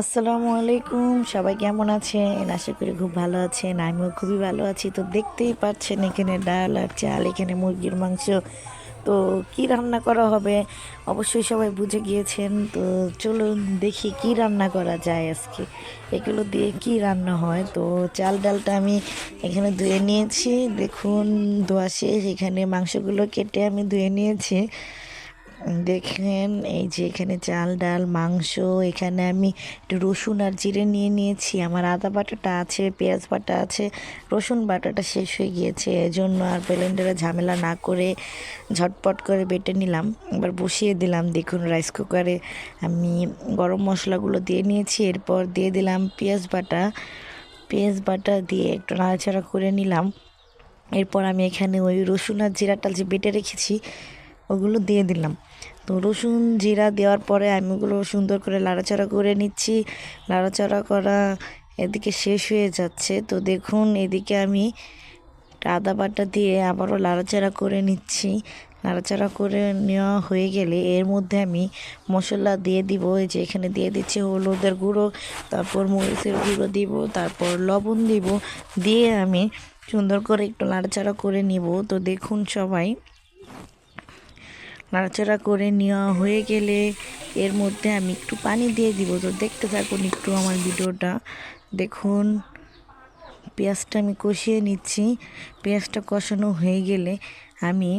আসসালামু আলাইকুম, সবাই কেমন আছেন? আশা করি খুব ভালো আছেন, আমিও খুবই ভালো আছি। তো দেখতেই পাচ্ছেন এখানে ডাল আর চাল, এখানে মুরগির মাংস। তো কি রান্না করা হবে? অবশ্যই সবাই বুঝে গিয়েছেন। তো চলুন দেখি কি রান্না করা যায় আজকে। এগুলো দিয়ে কি রান্না হয়? তো চাল ডালটা আমি এখানে ধুয়ে নিয়েছি। দেখুন, ধোয়া শেষ। এখানে মাংসগুলো কেটে আমি ধুয়ে নিয়েছি। দেখেন এই যে এখানে চাল, ডাল, মাংস, এখানে আমি একটু রসুন আর জিরে নিয়ে নিয়েছি। আমার আদা বাটাটা আছে, পেঁয়াজ বাটা আছে, রসুন বাটাটা শেষ হয়ে গিয়েছে। এজন্য আর ব্লেন্ডারে ঝামেলা না করে ঝটপট করে বেটে নিলাম। এবার বসিয়ে দিলাম, দেখুন রাইস কুকারে আমি গরম মশলাগুলো দিয়ে নিয়েছি। এরপর দিয়ে দিলাম পেঁয়াজ বাটা। পেঁয়াজ বাটা দিয়ে একটু নাড়াচাড়া করে নিলাম। এরপর আমি এখানে ওই রসুন আর জিরাটা যে বেটে রেখেছি ওগুলো দিয়ে দিলাম। তো রসুন জিরা দেওয়ার পরে আমি ওগুলো সুন্দর করে লাড়াচাড়া করে নিচ্ছি। লাড়াচাড়া করা এদিকে শেষ হয়ে যাচ্ছে। তো দেখুন, এদিকে আমি আদা বাটা দিয়ে আবারও লাড়াচাড়া করে নিচ্ছি। নাড়াচাড়া করে নেওয়া হয়ে গেলে এর মধ্যে আমি মশলা দিয়ে দিব। এই যে এখানে দিয়ে দিচ্ছি হলুদের গুঁড়ো, তারপর মরিচের গুঁড়ো দিব, তারপর লবণ দিব। দিয়ে আমি সুন্দর করে একটু নাড়াচাড়া করে নিব। তো দেখুন সবাই নাড়াচাড়া করে নেওয়া হয়ে গেলে এর মধ্যে আমি একটু পানি দিয়ে দিব। তো দেখতে থাকুন একটু আমার ভিডিওটা। দেখুন, পেঁয়াজটা আমি কষিয়ে নিচ্ছি। পেঁয়াজটা কষানো হয়ে গেলে আমি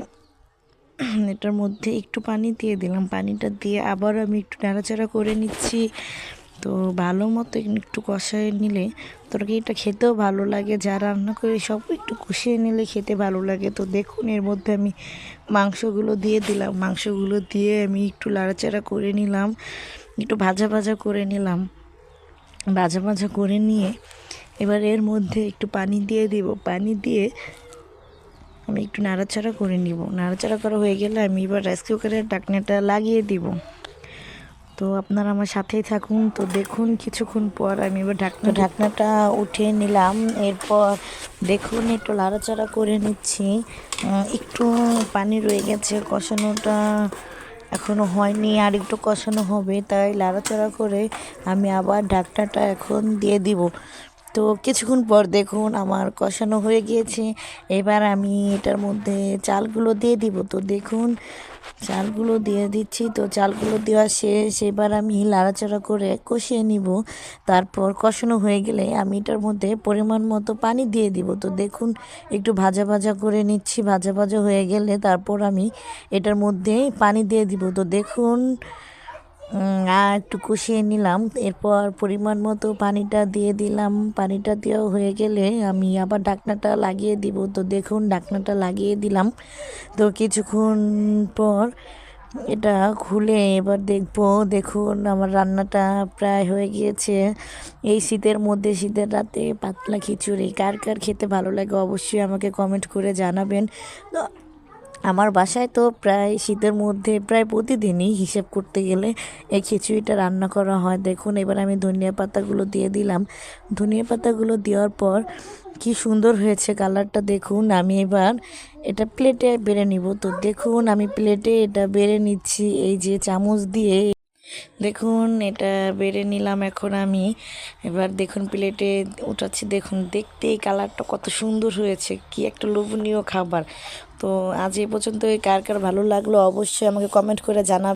এটার মধ্যে একটু পানি দিয়ে দিলাম। পানিটা দিয়ে আবার আমি একটু নাড়াচাড়া করে নিচ্ছি। তো ভালো মতো একটু কষায় নিলে তরকারিটা খেতেও ভালো লাগে, যা রান্না করে সব একটু কষিয়ে নিলে খেতে ভালো লাগে। তো দেখুন, এর মধ্যে আমি মাংসগুলো দিয়ে দিলাম, মাংসগুলো দিয়ে আমি একটু লাড়াচাড়া করে নিলাম, একটু ভাজা ভাজা করে নিলাম। ভাজা ভাজা করে নিয়ে এবার এর মধ্যে একটু পানি দিয়ে দিব, পানি দিয়ে আমি একটু নাড়াচাড়া করে নিব। নাড়াচাড়া করা হয়ে গেলে আমি এবার রাইস কুকারের ডাকনাটা লাগিয়ে দিব। তো আপনারা আমার সাথেই থাকুন। তো দেখুন, কিছুক্ষণ পর আমি এবার ঢাকনা ঢাকনাটা উঠিয়ে নিলাম। এরপর দেখুন, একটু লাড়াচাড়া করে নিচ্ছি। একটু পানি রয়ে গেছে, কষানোটা এখনও হয়নি। আর একটু কষানো হবে, তাই লাড়াচাড়া করে আমি আবার ঢাকনাটা এখন দিয়ে দিব। তো কিছুক্ষণ পর দেখুন আমার কষানো হয়ে গিয়েছে। এবার আমি এটার মধ্যে চালগুলো দিয়ে দিব। তো দেখুন, চালগুলো দিয়ে দিচ্ছি। তো চালগুলো দেওয়া শেষ। এবার আমি লাড়াচাড়া করে কষিয়ে নিব। তারপর কষানো হয়ে গেলে আমি এটার মধ্যে পরিমাণ মতো পানি দিয়ে দিব। তো দেখুন, একটু ভাজা ভাজা করে নিচ্ছি। ভাজা ভাজা হয়ে গেলে তারপর আমি এটার মধ্যে পানি দিয়ে দিব। তো দেখুন আর একটু কষিয়ে নিলাম। এরপর পরিমাণ মতো পানিটা দিয়ে দিলাম। পানিটা দেওয়া হয়ে গেলে আমি আবার ডাকনাটা লাগিয়ে দিব। তো দেখুন ডাকনাটা লাগিয়ে দিলাম। তো কিছুক্ষণ পর এটা খুলে এবার দেখব। দেখুন, আমার রান্নাটা প্রায় হয়ে গিয়েছে। এই শীতের মধ্যে, শীতের রাতে পাতলা খিচুড়ি কার কার খেতে ভালো লাগে অবশ্যই আমাকে কমেন্ট করে জানাবেন। তো আমার বাসায় তো প্রায় শীতের মধ্যে প্রায় প্রতিদিনই হিসেব করতে গেলে এই খিচুড়িটা রান্না করা হয়। দেখুন, এবার আমি ধনিয়া পাতাগুলো দিয়ে দিলাম। ধনিয়া পাতাগুলো দেওয়ার পর কি সুন্দর হয়েছে কালারটা দেখুন। আমি এবার এটা প্লেটে বেড়ে নিব। তো দেখুন, আমি প্লেটে এটা বেড়ে নিচ্ছি। এই যে চামচ দিয়ে দেখুন, এটা বেড়ে নিলাম এখন আমি। এবার দেখুন, প্লেটে উঠাচ্ছি। দেখুন দেখতে এই কালারটা কত সুন্দর হয়েছে। কি একটা লোভনীয় খাবার। তো আজ এ পর্যন্ত কার কার ভালো লাগল অবশ্যই আমাকে কমেন্ট করে জানাবেন